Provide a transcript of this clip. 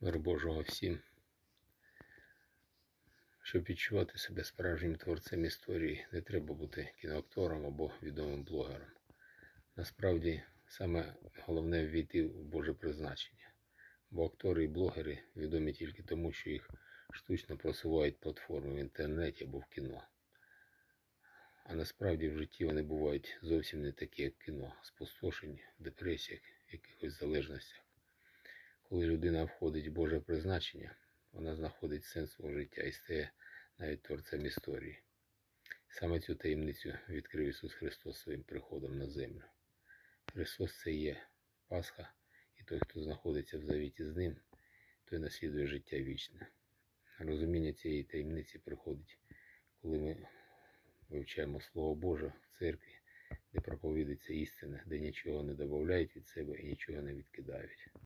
Мир Божого всім. Щоб відчувати себе справжнім творцем історії, не треба бути кіноактором або відомим блогером. Насправді, саме головне ввійти в Боже призначення. Бо актори і блогери відомі тільки тому, що їх штучно просувають платформи в інтернеті або в кіно. А насправді в житті вони бувають зовсім не такі, як кіно, спустошені, в депресіях, якихось залежностях. Коли людина входить в Боже призначення, вона знаходить сенс свого життя і стає навіть творцем історії. Саме цю таємницю відкрив Ісус Христос своїм приходом на землю. Христос це є Пасха, і той, хто знаходиться в завіті з ним, той наслідує життя вічне. Розуміння цієї таємниці приходить, коли ми вивчаємо Слово Боже в церкві, де проповідується істина, де нічого не додають від себе і нічого не відкидають.